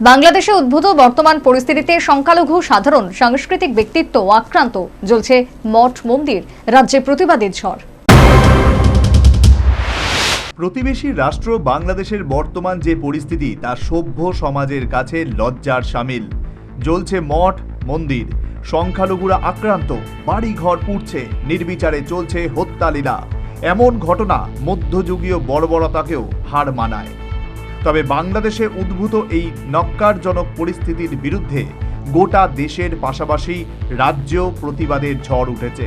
বাংলাদেশে উদ্ভূত বর্তমান পরিস্থিতিতে সংখ্যালঘু সাধারণ সাংস্কৃতিক ব্যক্তিত্ব আক্রান্ত জ্বলছে মঠ মন্দির, রাজ্যে প্রতিবাদের ঝড়। প্রতিবেশী রাষ্ট্র বাংলাদেশের বর্তমান যে পরিস্থিতি, তা সভ্য সমাজের কাছে লজ্জার সামিল। জ্বলছে মঠ, মন্দির। সংখ্যালঘুরা আক্রান্ত। বাড়িঘর পুড়ছে। নির্বিচারে চলছে হত্যালীলা। এমন ঘটনা মধ্যযুগীয় বর্বরতাকেও হার মানায়। তবে বাংলাদেশে উদ্ভূত এই নক্কারজনক পরিস্থিতির বিরুদ্ধে গোটা দেশের পাশাপাশি রাজ্যেও প্রতিবাদের ঝড় উঠেছে।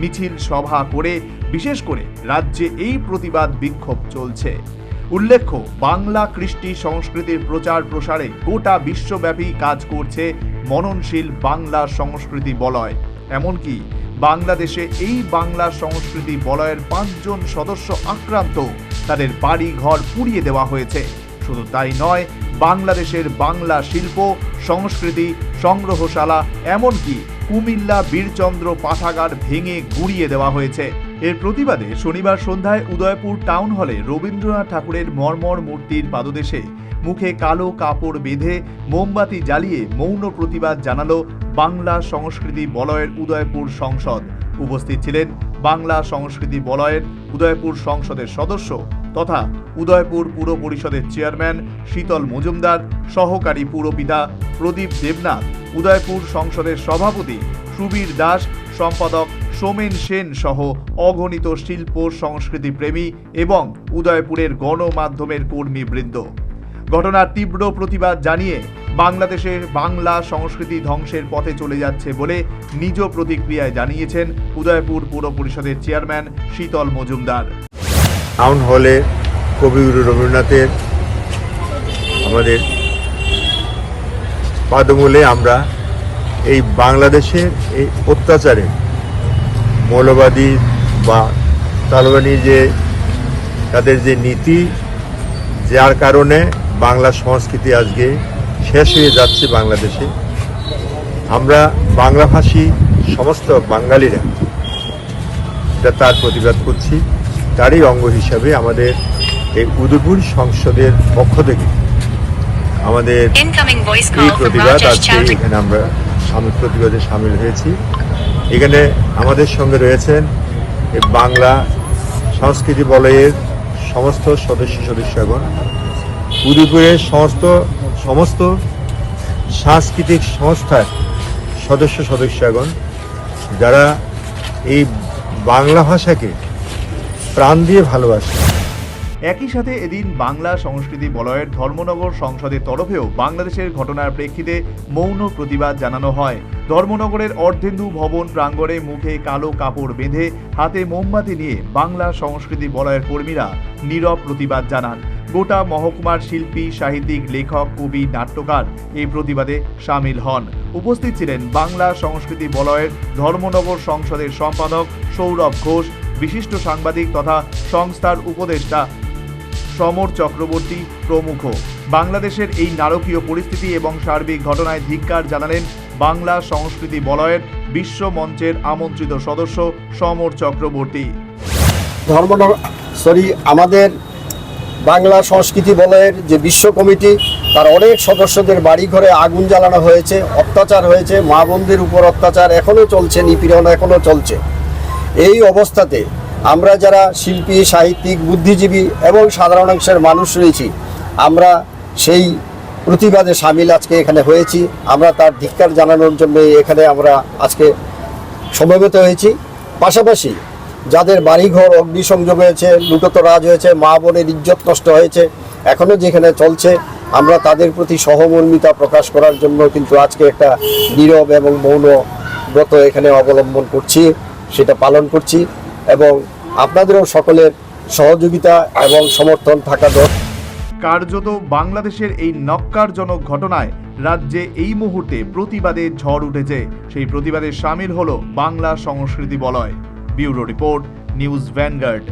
মিছিল, সভা করে, বিশেষ করে রাজ্যে এই প্রতিবাদ বিক্ষোভ চলছে। উল্লেখ্য, বাংলা কৃষ্টি সংস্কৃতির প্রচার প্রসারে গোটা বিশ্বব্যাপী কাজ করছে মননশীল বাংলা সংস্কৃতি বলয়। এমনকি বাংলাদেশে এই বাংলা সংস্কৃতি বলয়ের পাঁচজন সদস্য আক্রান্ত, তাদের বাড়ি ঘর পুড়িয়ে দেওয়া হয়েছে। শুধু তাই নয়, বাংলাদেশের বাংলা শিল্প, সংস্কৃতি, সংগ্রহশালা, এমনকি কুমিল্লা, বীরচন্দ্র পাঠাগার ভেঙে গুড়িয়ে দেওয়া হয়েছে। এর প্রতিবাদে শনিবার সন্ধ্যায় উদয়পুর টাউন হলে রবীন্দ্রনাথ ঠাকুরের মর্মর মূর্তির পাদদেশে মুখে কালো কাপড় বেঁধে মোমবাতি জ্বালিয়ে মৌন প্রতিবাদ জানালো বাংলা সংস্কৃতি বলয়ের উদয়পুর সংসদ। উপস্থিত ছিলেন বাংলা সংস্কৃতি বলয়ের উদয়পুর সংসদের সদস্য তথা উদয়পুর পুর পরিষদের চেয়ারম্যান শীতল মজুমদার, সহকারী পুরপিতা প্রদীপ দেবনাথ, উদয়পুর সংসদের সভাপতি সুবীর দাস, সম্পাদক সোমেন সেন সহ অগণিত শিল্প সংস্কৃতি প্রেমী এবং উদয়পুরের গণমাধ্যমের কর্মীবৃন্দ ঘটনার তীব্র প্রতিবাদ জানিয়ে বাংলাদেশের বাংলা সংস্কৃতি ধ্বংসের পথে চলে যাচ্ছে বলে নিজ প্রতিক্রিয়ায় জানিয়েছেন উদয়পুর পুর পরিষদের চেয়ারম্যান শীতল মজুমদার। টাউন হলে কবিগুরু রবীন্দ্রনাথের আমাদের পাদমূলে আমরা এই বাংলাদেশের এই অত্যাচারে মৌলবাদী বা তালেবানি যে তাদের যে নীতি, যার কারণে বাংলা সংস্কৃতি আজকে শেষ হয়ে যাচ্ছে বাংলাদেশে। আমরা বাংলাভাষী সমস্ত বাঙালিরা এটা তার প্রতিবাদ করছি। তারই অঙ্গ হিসাবে আমাদের এই উদয়পুর সংসদের পক্ষ থেকে আমাদের এই প্রতিবাদ আজকে এখানে আমরা প্রতিবাদে সামিল হয়েছি। এখানে আমাদের সঙ্গে রয়েছেন বাংলা সংস্কৃতি বলয়ের সমস্ত সদস্য সদস্যগণ। উদয়পুরের সমস্ত সমস্ত সাংস্কৃতিক সংস্থার সদস্য সদস্যগণ যারা এই বাংলা ভাষাকে প্রাণ দিয়ে ভালোবাসি। একই সাথে এদিন বাংলা সংস্কৃতি বলয়ের ধর্মনগর সংসদের তরফেও বাংলাদেশের ঘটনার প্রেক্ষিতে মৌন প্রতিবাদ জানানো হয়। ধর্মনগরের অর্ধেন্দু ভবন প্রাঙ্গণে মুখে কালো কাপড় বেঁধে হাতে মোমবাতি নিয়ে বাংলা সংস্কৃতি বলয়ের কর্মীরা নীরব প্রতিবাদ জানান। গোটা মহকুমার শিল্পী, সাহিত্যিক, লেখক, কবি, নাট্যকার এই প্রতিবাদে সামিল হন। উপস্থিত ছিলেন বাংলা সংস্কৃতি বলয়ের ধর্মনগর সংসদের সম্পাদক সৌরভ ঘোষ বিশিষ্ট সাংবাদিক তথা সংস্থার উপদেষ্টা সমর চক্রবর্তী প্রমুখ। বাংলাদেশের এই নারকীয় পরিস্থিতি এবং সার্বিক ঘটনায় ধিক্কার জানালেন বাংলা সংস্কৃতি বলয়ের বিশ্ব মঞ্চের আমন্ত্রিত সদস্য সমর চক্রবর্তী। ধর্ম সরি, আমাদের বাংলা সংস্কৃতি বলয়ের যে বিশ্ব কমিটি, তার অনেক সদস্যদের বাড়ি ঘরে আগুন জ্বালানো হয়েছে, অত্যাচার হয়েছে, মা বোনদের উপর অত্যাচার এখনও চলছে, নিপীড়ন এখনও চলছে। এই অবস্থাতে আমরা যারা শিল্পী, সাহিত্যিক, বুদ্ধিজীবী এবং সাধারণ অংশের মানুষ রয়েছি, আমরা সেই প্রতিবাদে সামিল আজকে এখানে হয়েছি। আমরা তার ধিক্কার জানানোর জন্য এখানে আমরা আজকে সমবেত হয়েছি। পাশাপাশি যাদের বাড়িঘর, অগ্নিসংযোগ হয়েছে লুটত রাজ হয়েছে, মা বোনের ইজ্জত নষ্ট হয়েছে এখনও যেখানে চলছে, আমরা তাদের প্রতি সহমর্মিতা প্রকাশ করার জন্য কিন্তু আজকে একটা নীরব এবং মৌন ব্রত এখানে অবলম্বন করছি। সেটা পালন করছি এবং আপনাদেরও সকলের সহযোগিতা এবং সমর্থন থাকা দরকার। কার্যত বাংলাদেশের এই নক্কারজনক ঘটনায় রাজ্যে এই মুহূর্তে প্রতিবাদে ঝড় উঠেছে। সেই প্রতিবাদে সামিল হলো বাংলা সংস্কৃতি বলয়। Bureau report, news Vanguard.